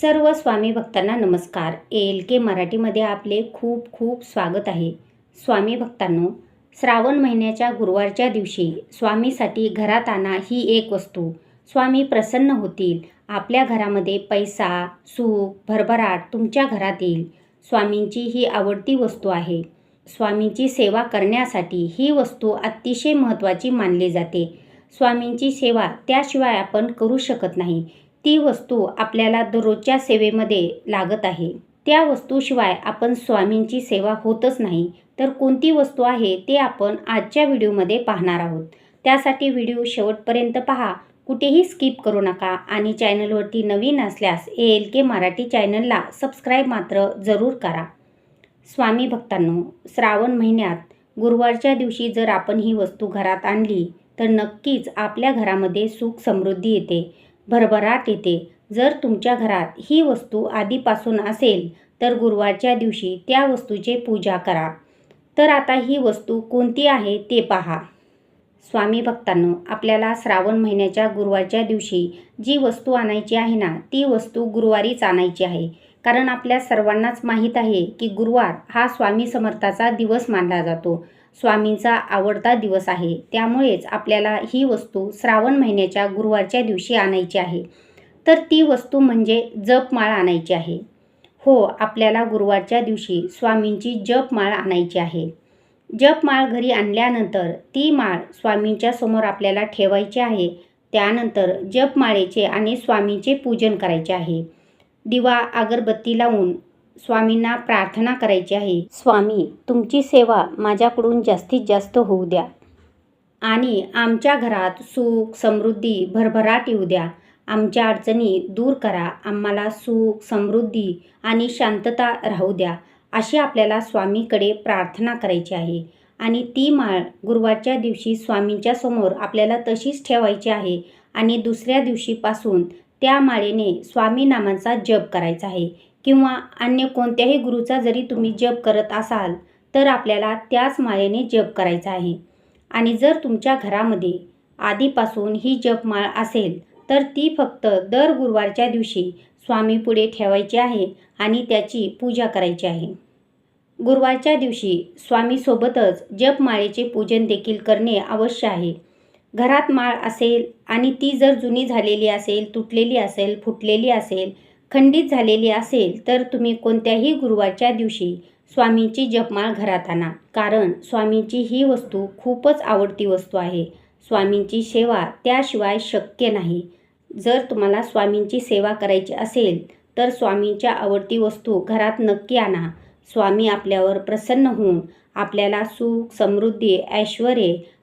सर्व स्वामी भक्तांना नमस्कार. एल के मराठीमध्ये आपले खूप खूप स्वागत आहे. स्वामी भक्तांनो श्रावण महिन्याच्या गुरुवारच्या दिवशी स्वामीसाठी घरात आणा ही एक वस्तू. स्वामी प्रसन्न होतील. आपल्या घरामध्ये पैसा सुख भरभराट तुमच्या घरात येईल. स्वामींची ही आवडती वस्तू आहे. स्वामींची सेवा करण्यासाठी ही वस्तू अतिशय महत्त्वाची मानली जाते. स्वामींची सेवा त्याशिवाय आपण करू शकत नाही. ती वस्तू आपल्याला दररोजच्या सेवेमध्ये लागत आहे. त्या वस्तूशिवाय आपण स्वामींची सेवा होतच नाही. तर कोणती वस्तू आहे ते आपण आजच्या व्हिडिओमध्ये पाहणार आहोत. त्यासाठी व्हिडिओ शेवटपर्यंत पहा. कुठेही स्किप करू नका आणि चॅनलवरती नवीन असल्यास ए एल के मराठी चॅनलला सबस्क्राईब मात्र जरूर करा. स्वामी भक्तांनो श्रावण महिन्यात गुरुवारच्या दिवशी जर आपण ही वस्तू घरात आणली तर नक्कीच आपल्या घरामध्ये सुख समृद्धी येते. भरभराट येते. जर तुमच्या घरात ही वस्तू आधीपासून असेल तर गुरुवारच्या दिवशी त्या वस्तूचे पूजा करा. तर आता ही वस्तू कोणती आहे ते पहा. स्वामी भक्तांनो आपल्याला श्रावण महिन्याच्या गुरुवारच्या दिवशी जी वस्तू आणायची आहे ना ती वस्तू गुरुवारीच आणायची आहे. कारण आपल्या सर्वांनाच माहीत आहे की गुरुवार हा स्वामी समर्थाचा दिवस मानला जातो. स्वामींचा आवडता दिवस आहे. त्यामुळेच आपल्याला ही वस्तू श्रावण महिन्याच्या गुरुवारच्या दिवशी आणायची आहे. तर ती वस्तू म्हणजे जपमाळ आणायची आहे. हो आपल्याला गुरुवारच्या दिवशी स्वामींची जपमाळ आणायची आहे. जपमाळ घरी आणल्यानंतर ती माळ स्वामींच्या समोर आपल्याला ठेवायची आहे. त्यानंतर जपमाळेचे आणि स्वामींचे पूजन करायचे आहे. दिवा अगरबत्ती लावून स्वामींना प्रार्थना करायची आहे. स्वामी तुमची सेवा माझ्याकडून जास्तीत जास्त होऊ द्या. आणि आमच्या घरात सुख समृद्धी भरभराट येऊ द्या. आमच्या अडचणी दूर करा. आम्हाला सुख समृद्धी आणि शांतता राहू द्या अशी आपल्याला स्वामीकडे प्रार्थना करायची आहे. आणि ती माळ गुरुवारच्या दिवशी स्वामींच्या समोर आपल्याला तशीच ठेवायची आहे आणि दुसऱ्या दिवशीपासून त्या माळेने स्वामी नामांचा जप करायचा आहे. किंवा अन्य कोणत्याही गुरुचा जरी तुम्ही जप करत असाल तर आपल्याला त्याच माळेने जप करायचा आहे. आणि जर तुमच्या घरामध्ये आधीपासून ही जपमाळ असेल तर ती फक्त दर गुरुवारच्या दिवशी स्वामीपुढे ठेवायची आहे आणि त्याची पूजा करायची आहे. गुरुवारच्या दिवशी स्वामीसोबतच जपमाळेचे पूजन देखील करणे अवश्य आहे. घरात माळ असेल आणि ती जर जुनी झालेली असेल तुटलेली असेल फुटलेली असेल खंडित झालेली असेल तर तुम्ही कोणत्याही गुरुवारच्या दिवशी स्वामींची जपमाळ घरात आणा. कारण स्वामींची ही वस्तू खूपच आवडती वस्तू आहे. स्वामींची सेवा त्याशिवाय शक्य नाही. जर तुम्हाला स्वामींची सेवा करायची असेल तर स्वामींच्या आवडती वस्तू घरात नक्की आणा. स्वामी आपल्यावर प्रसन्न होऊन आपल्याला सुख समृद्धी ऐश्वर्ये